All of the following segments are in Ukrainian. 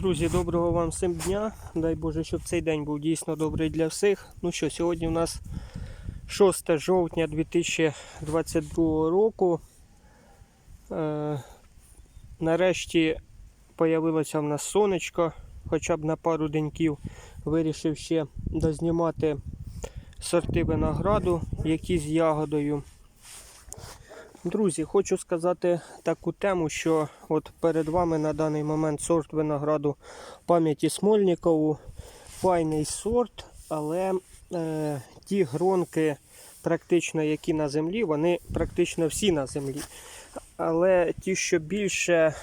Друзі, доброго вам всім дня. Дай Боже, щоб цей день був дійсно добрий для всіх. Ну що, сьогодні у нас 6 жовтня 2022 року. Е, нарешті появилося в нас сонечко, хоча б на пару деньків. Вирішив ще дознімати сорти винограду, які з ягодою. Друзі, хочу сказати таку тему, що от перед вами на даний момент сорт винограду пам'яті Смольникову. Файний сорт, але е, ті гронки, практично які на землі, вони практично всі на землі. Але ті, що більше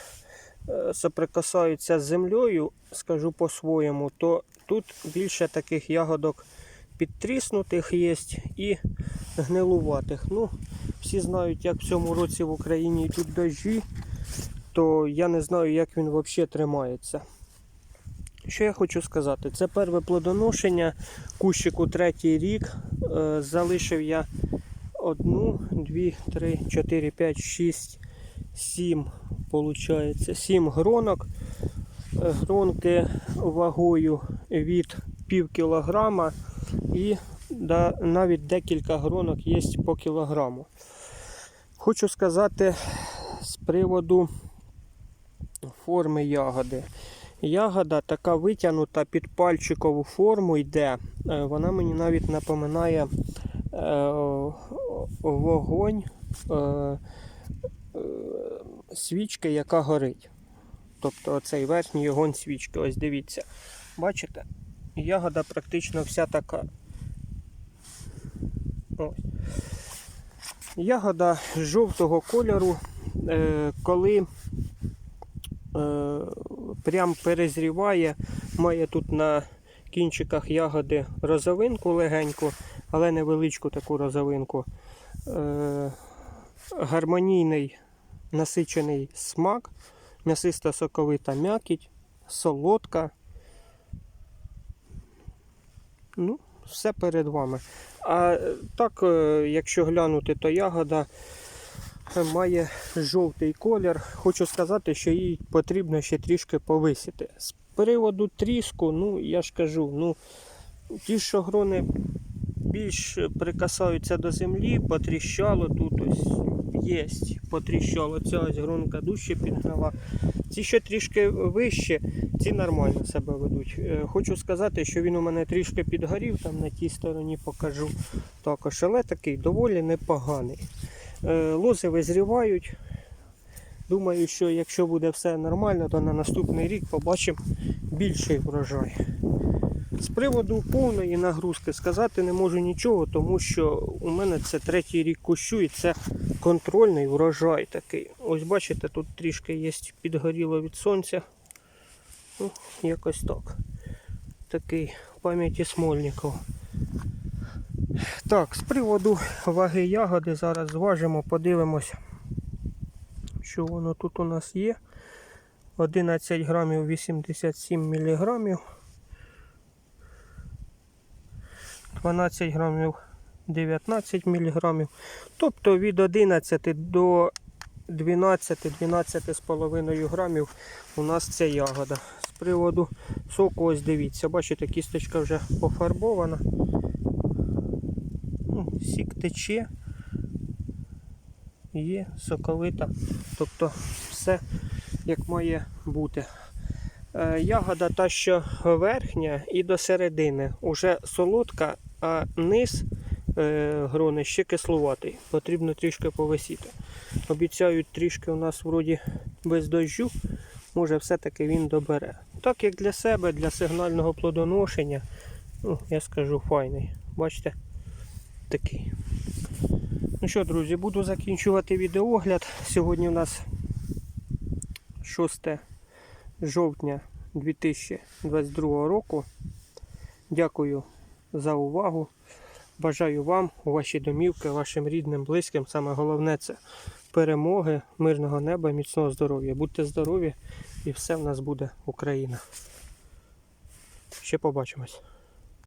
е, соприкасаються з землею, скажу по-своєму, то тут більше таких ягодок підтріснутих є і гнилуватих. Ну, всі знають, як в цьому році в Україні йдуть дощі, то я не знаю, як він взагалі тримається. Що я хочу сказати? Це перше плодоношення кущику третій рік. Е, залишив я одну, дві, три, чотири, п'ять, шість, сім, виходить, сім гронок. Е, Гронки вагою від пів кілограма і навіть декілька гронок є по кілограму. Хочу сказати з приводу форми ягоди. Ягода така витягнута під пальчикову форму йде. Е, Вона мені навіть напоминає е, вогонь е, свічки, яка горить. Тобто цей верхній огонь свічки. Ось дивіться. Бачите? Ягода практично вся така. Ось. Ягода жовтого кольору, е, коли е, прям перезріває, має тут на кінчиках ягоди розовинку легеньку, але невеличку таку розовинку. Е, гармонійний насичений смак, м'ясиста соковита м'якіть, солодка. Ну, все перед вами. А е, так, е, якщо глянути, то ягода е, має жовтий колір. Хочу сказати, що їй потрібно ще трішки повисити. З приводу тріску, ну я ж кажу, ну ті, що грони більш прикасаються до землі, потріщало тут ось є, потріщало. Ця ось гронка дужче підгнала. Ці, що трішки вище, ці нормально себе ведуть. Е, Хочу сказати, що він у мене трішки підгорів, там на тій стороні покажу також, але такий доволі непоганий. Е, Лози визрівають. Думаю, що якщо буде все нормально, то на наступний рік побачимо більший врожай. З приводу повної нагрузки сказати не можу нічого, тому що у мене це третій рік кущу і це контрольний врожай такий. Ось бачите, тут трішки є підгоріло від сонця. Ну, якось так. Такий пам'яті Смольникова. Так, з приводу ваги ягоди зараз зважимо, подивимося, що воно тут у нас є. 11 грамів 87 міліграмів. 12 грамів 19 міліграмів. Тобто від 11 до 12-12,5 грамів у нас ця ягода. З приводу соку, ось дивіться, бачите, кісточка вже пофарбована. Ну, Сік тече, є соковита. Тобто все як має бути. Е, Ягода та, що верхня і до середини уже солодка, а низ е, грони ще кислуватий. Потрібно трішки повисіти. Обіцяють трішки у нас вроді без дощу, може все-таки він добере. Так як для себе, для сигнального плодоношення, ну, я скажу файний. Бачите? Такий. Ну що, друзі, буду закінчувати відеогляд. Сьогодні у нас 6 жовтня 2022 року. Дякую за увагу. Бажаю вам, ваші домівки, вашим рідним, близьким. Саме головне це перемоги, мирного неба, міцного здоров'я. Будьте здорові і все в нас буде Україна. Ще побачимось.